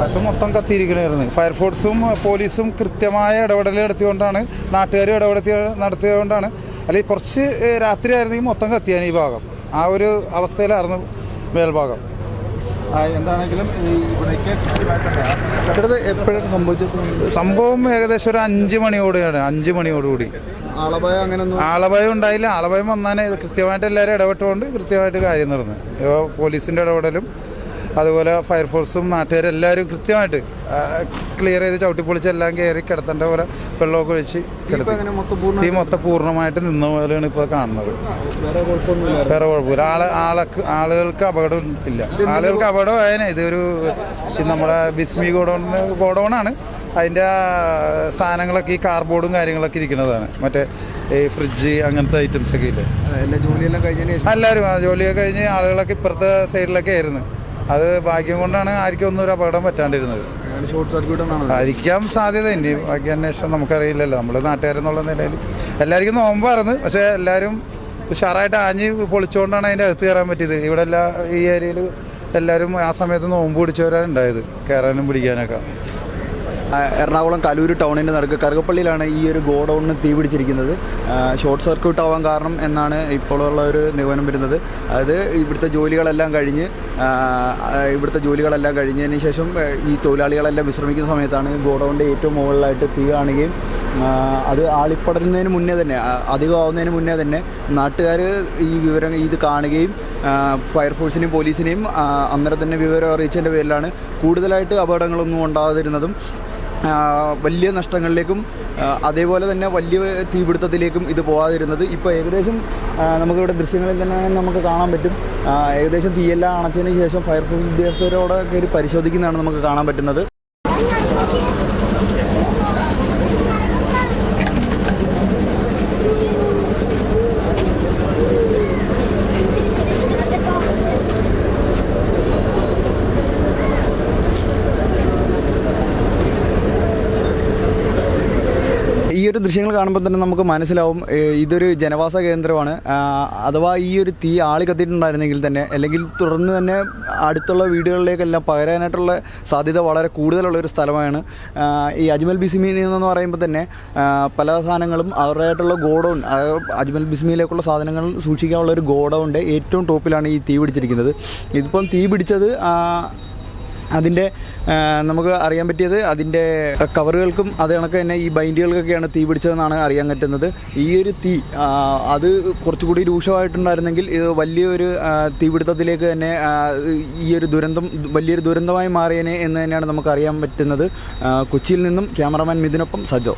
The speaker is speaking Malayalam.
അത് മൊത്തം കത്തിയിരിക്കണമായിരുന്നു ഫയർഫോഴ്സും പോലീസും കൃത്യമായ ഇടപെടൽ നടത്തിക്കൊണ്ടാണ് നാട്ടുകാരും ഇടപെടുത്തി നടത്തിയതുകൊണ്ടാണ് അല്ലെങ്കിൽ കുറച്ച് രാത്രി ആയിരുന്നെങ്കിൽ മൊത്തം കത്തിയാണ് ഈ ഭാഗം. ആ ഒരു അവസ്ഥയിലായിരുന്നു മേൽഭാഗം. എന്താണെങ്കിലും ഇവിടേക്ക് എപ്പോഴാണ് സംഭവിച്ചത്? സംഭവം ഏകദേശം ഒരു അഞ്ച് മണിയോടെയാണ് അഞ്ച് മണിയോടുകൂടി. ആളപായ അങ്ങനെ ആളഭയം ഉണ്ടായില്ല. ആളഭയം വന്നാലേ കൃത്യമായിട്ട് എല്ലാവരും ഇടപെട്ടുകൊണ്ട് കൃത്യമായിട്ട് കാര്യം നടന്നു പോലീസിന്റെ പോലീസിന്റെ ഇടപെടലും അതുപോലെ ഫയർഫോഴ്സും നാട്ടുകാരും എല്ലാവരും കൃത്യമായിട്ട് ക്ലിയർ ചെയ്ത് ചവിട്ടിപ്പൊളിച്ച് എല്ലാം കയറി കിടത്തേണ്ട പോലെ വെള്ളമൊക്കെ ഒഴിച്ച് കിടത്തി. ഈ മൊത്തം പൂർണമായിട്ട് നിന്ന പോലെയാണ് ഇപ്പോൾ കാണുന്നത്. വേറെ കുഴപ്പമില്ല. ആൾ ആൾക്ക് ആളുകൾക്ക് അപകടം ഇല്ല. ആളുകൾക്ക് അപകടമായതിനെ ഇതൊരു ഇത് നമ്മുടെ ബിസ്മി ഗോഡൗൺ ഗോഡൗണാണ് അതിന്റെ സാധനങ്ങളൊക്കെ ഈ കാർബോർഡും കാര്യങ്ങളൊക്കെ ഇരിക്കുന്നതാണ്. മറ്റേ ഈ ഫ്രിഡ്ജ് അങ്ങനത്തെ ഐറ്റംസ് ഒക്കെ ഇല്ലേ? എല്ലാവരും ആ ജോലിയൊക്കെ കഴിഞ്ഞ് ആളുകളൊക്കെ ഇപ്പുറത്തെ സൈഡിലൊക്കെ ആയിരുന്നു. അത് ഭാഗ്യം കൊണ്ടാണ് ആർക്കും ഒന്നും ഒരു അപകടം പറ്റാണ്ടിരുന്നത്. ഷോർട്ട് സർക്യൂട്ട് ആയിരിക്കാം സാധ്യത ഇനി ബാക്കി അന്വേഷണം നമുക്കറിയില്ലല്ലോ. നമ്മൾ നാട്ടുകാരെന്നുള്ള നിലയിൽ എല്ലാവർക്കും നോമ്പായിരുന്നു പക്ഷേ എല്ലാവരും ഉഷാറായിട്ട് ആഞ്ഞ് പൊളിച്ചുകൊണ്ടാണ് അതിന്റെ അകത്ത് കയറാൻ പറ്റിയത്. ഇവിടെ എല്ലാ ഈ ഏരിയയിൽ എല്ലാവരും ആ സമയത്ത് നോമ്പ് പിടിച്ചവരാണ് ഉണ്ടായത്. കയറാനും പിടിക്കാനൊക്കെ. എറണാകുളം കലൂർ ടൗണിന്റെ നടുക്ക് കറുകപ്പള്ളിയിലാണ് ഈ ഒരു ഗോഡൗണിന് തീ പിടിച്ചിരിക്കുന്നത്. ഷോർട്ട് സർക്യൂട്ട് ആവാൻ കാരണം എന്നാണ് ഇപ്പോഴുള്ള ഒരു നിഗമനം വരുന്നത്. അത് ഇവിടുത്തെ ജോലികളെല്ലാം കഴിഞ്ഞ് ഇവിടുത്തെ ജോലികളെല്ലാം കഴിഞ്ഞതിന് ശേഷം ഈ തൊഴിലാളികളെല്ലാം വിശ്രമിക്കുന്ന സമയത്താണ് ഗോഡൗണിന്റെ ഏറ്റവും മുകളിലായിട്ട് തീ കാണുകയും അത് ആളിപ്പടരുന്നതിന് മുന്നേ തന്നെ അധികം ആവുന്നതിന് മുന്നേ തന്നെ നാട്ടുകാർ ഈ വിവരം ഇത് കാണുകയും ഫയർഫോഴ്സിനെയും പോലീസിനെയും അന്നേരം തന്നെ വിവരം അറിയിച്ചതിന്റെ പേരിലാണ് കൂടുതലായിട്ട് അപകടങ്ങളൊന്നും ഉണ്ടാകാതിരുന്നതും വലിയ നഷ്ടങ്ങളിലേക്കും അതേപോലെ തന്നെ വലിയ തീപിടുത്തത്തിലേക്കും ഇത് പോകാതിരുന്നത് ഇപ്പോൾ ഏകദേശം നമുക്കിവിടെ ദൃശ്യങ്ങളിൽ തന്നെ നമുക്ക് കാണാൻ പറ്റും. ഏകദേശം തീയെല്ലാം അണച്ചതിന് ശേഷം ഫയർഫോഴ്സ് ഉദ്യോഗസ്ഥരോടെ ഒരു പരിശോധിക്കുന്നതാണ് നമുക്ക് കാണാൻ പറ്റുന്നത്. ഈ ഒരു ദൃശ്യങ്ങൾ കാണുമ്പോൾ തന്നെ നമുക്ക് മനസ്സിലാവും ഇതൊരു ജനവാസ കേന്ദ്രമാണ്. അഥവാ ഈ ഒരു തീ ആളി കത്തിയിട്ടുണ്ടായിരുന്നെങ്കിൽ തന്നെ അല്ലെങ്കിൽ തുടർന്ന് തന്നെ അടുത്തുള്ള വീടുകളിലേക്കെല്ലാം പകരാനായിട്ടുള്ള സാധ്യത വളരെ കൂടുതലുള്ള ഒരു സ്ഥലമാണ്. ഈ അജ്മൽ ബിസ്മിയിൽ എന്ന് പറയുമ്പോൾ തന്നെ പല സാധനങ്ങളും അവരുടേതായിട്ടുള്ള ഗോഡൗൺ അജ്മൽ ബിസ്മിയിലേക്കുള്ള സാധനങ്ങൾ സൂക്ഷിക്കാനുള്ള ഒരു ഗോഡൗണ്ട് ഏറ്റവും ടോപ്പിലാണ് ഈ തീ പിടിച്ചിരിക്കുന്നത്. ഇതിപ്പം തീ പിടിച്ചത് അതിന്റെ നമുക്ക് അറിയാൻ പറ്റിയത് അതിന്റെ കവറുകൾക്കും അത് കണക്ക് തന്നെ ഈ ബൈൻഡുകൾക്കൊക്കെയാണ് തീ പിടിച്ചതെന്നാണ് അറിയാൻ പറ്റുന്നത്. ഈ ഒരു തീ അത് കുറച്ചുകൂടി രൂക്ഷമായിട്ടുണ്ടായിരുന്നെങ്കിൽ ഇത് വലിയൊരു തീപിടുത്തത്തിലേക്ക് തന്നെ ഈ ഒരു ദുരന്തം വലിയൊരു ദുരന്തമായി മാറിയേനെ എന്ന് തന്നെയാണ് നമുക്ക് അറിയാൻ പറ്റുന്നത്. കൊച്ചിയിൽ നിന്നും ക്യാമറാമാൻ മിഥുനൊപ്പം സജോ.